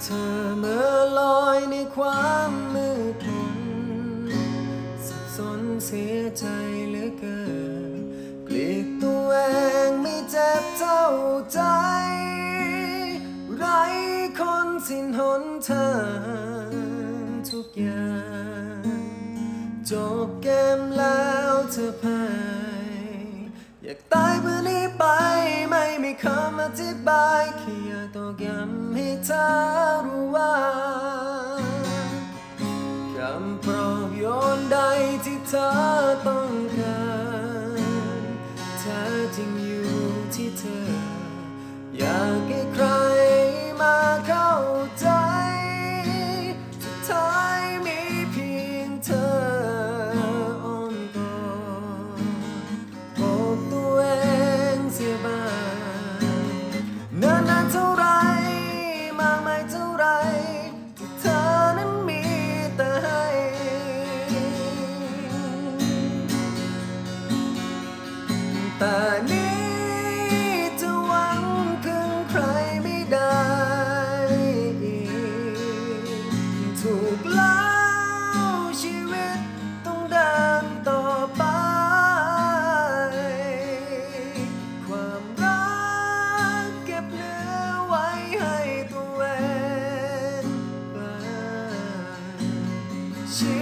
เธอเมื่อลอยในความมืดมนสับสนเสียใจเหลือเกินกลียดตัวเองไม่เจ็บเท่าใจ ไรคนสิ้นหนทางทุกอย่างจบเกมแล้วเธอพ่ายอยากตายเพื่อ อธิบายแค่อยากตอกย้ำให้เธอรู้ว่าคำปลอบโยนใดที่เธอต้อง ถูกแล้วชีวิตต้องเดินต่อไป ความรักเก็บเนื้อไว้ให้ตัวเองชี